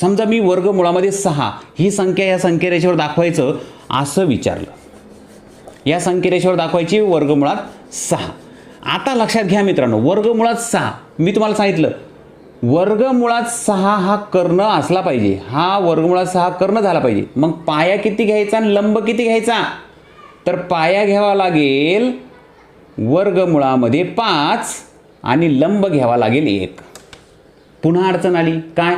समजा मी वर्गमुळामध्ये सहा ही संख्या या संख्यारेषेवर दाखवायचं असं विचारलं. या संख्यारेषेवर दाखवायची वर्गमुळात सहा. आता लक्षात घ्या मित्रांनो वर्गमुळात सहा. मी तुम्हाला सांगितलं वर्गमुळात सहा हा कर्ण असला पाहिजे. हा वर्गमुळात सहा कर्ण झाला पाहिजे. मग पाया किती घ्यायचा आणि लंब किती घ्यायचा? तर पाया घ्यावा लागेल वर्गमुळामध्ये पाच आणि लंब घ्यावा लागेल एक. पुन्हा अडचण आली. काय?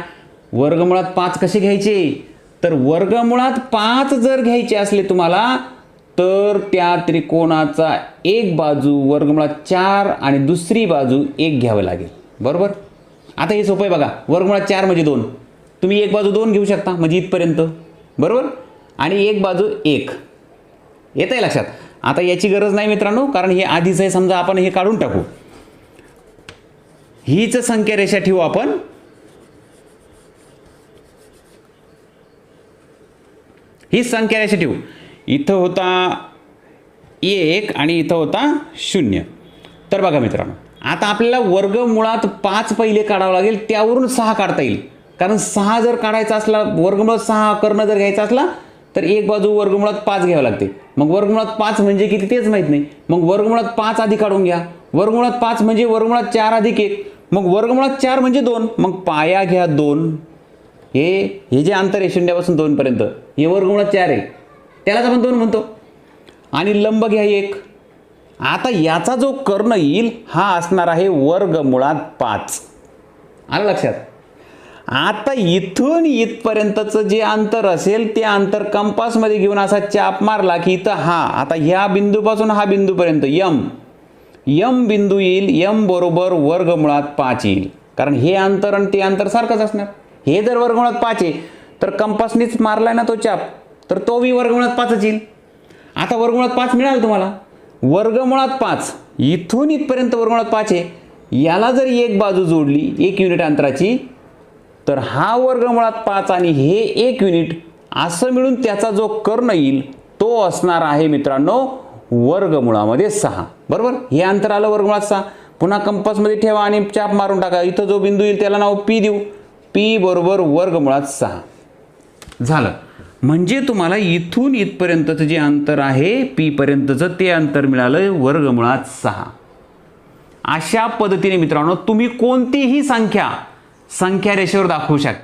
वर्गमुळात पाच कसे घ्यायचे? तर वर्गमुळात पाच जर घ्यायचे असले तुम्हाला तर त्या त्रिकोणाचा एक बाजू वर्गमुळात चार आणि दुसरी बाजू एक घ्यावं लागेल. बरोबर? आता हे सोपं आहे बघा. वर्गमुळात चार म्हणजे दोन. तुम्ही एक बाजू दोन घेऊ शकता म्हणजे इथपर्यंत. बरोबर? आणि एक बाजू एक. येत आहे लक्षात? आता याची गरज नाही मित्रांनो कारण हे आधीच आहे समजा आपण हे काढून टाकू. हीच संख्या रेषा ठेवू आपण. ही संख्या रेषा ठेवू इथं होता एक आणि इथं होता शून्य. तर बघा मित्रांनो आता आपल्याला वर्ग मुळात पाच पहिले काढावं लागेल त्यावरून सहा काढता येईल. कारण सहा जर काढायचा असला वर्गमुळात सहा कर्ण जर घ्यायचा असला तर एक बाजू वर्गमुळात पाच घ्यावं लागते. मग वर्गमुळात पाच म्हणजे किती तेच माहीत नाही. मग वर्गमुळात पाच आधी काढून घ्या. वर्गमुळात पाच म्हणजे वर्गमुळात चार अधिक एक. मग वर्गमुळात चार म्हणजे दोन. मग पाया घ्या दोन. हे हे जे अंतर आहे शून्यापासून दोनपर्यंत हे वर्गमुळात चार आहे. त्यालाच आपण दोन म्हणतो. आणि लंब घ्या एक. आता याचा जो कर्ण येईल हा असणार आहे वर्गमुळात पाच. आलं लक्षात? आता इथून इथपर्यंतचं जे अंतर असेल ते अंतर कंपासमध्ये घेऊन असा चाप मारला की इथं हा आता ह्या बिंदूपासून हा बिंदूपर्यंत यम. यम बिंदू येईल यम बरोबर वर्गमुळात पाच येईल. कारण हे अंतर आणि ते अंतर सारखंच असणार. हे जर वर्गमुळात पाच आहे तर कंपासनीच मारलाय ना तो चाप तर तो बी वर्गमुळात पाचच येईल. आता वर्गमुळात पाच मिळालं तुम्हाला. वर्गमुळात पाच इथून इथपर्यंत वर्गमुळात पाच आहे. याला जर एक बाजू जोडली एक युनिट अंतराची तर हा वर्गमुळात पाच आणि हे एक युनिट असं मिळून त्याचा जो कर्ण येईल तो असणार आहे मित्रांनो वर्गमुळामध्ये सहा. बरोबर? हे अंतर आलं वर्गमुळात सहा. पुन्हा कंपासमध्ये ठेवा आणि चाप मारून टाका. इथं जो बिंदू येईल त्याला नाव पी देऊ. पी बरोबर वर्गमुळात सहा. झालं. म्हणजे तुम्हाला इथून इथपर्यंतचं जे अंतर आहे पी पर्यंतचं ते अंतर मिळालं वर्गमुळात सहा. अशा पद्धतीने मित्रांनो तुम्ही कोणतीही संख्या संख्या रेषेवर दाखवू शकता.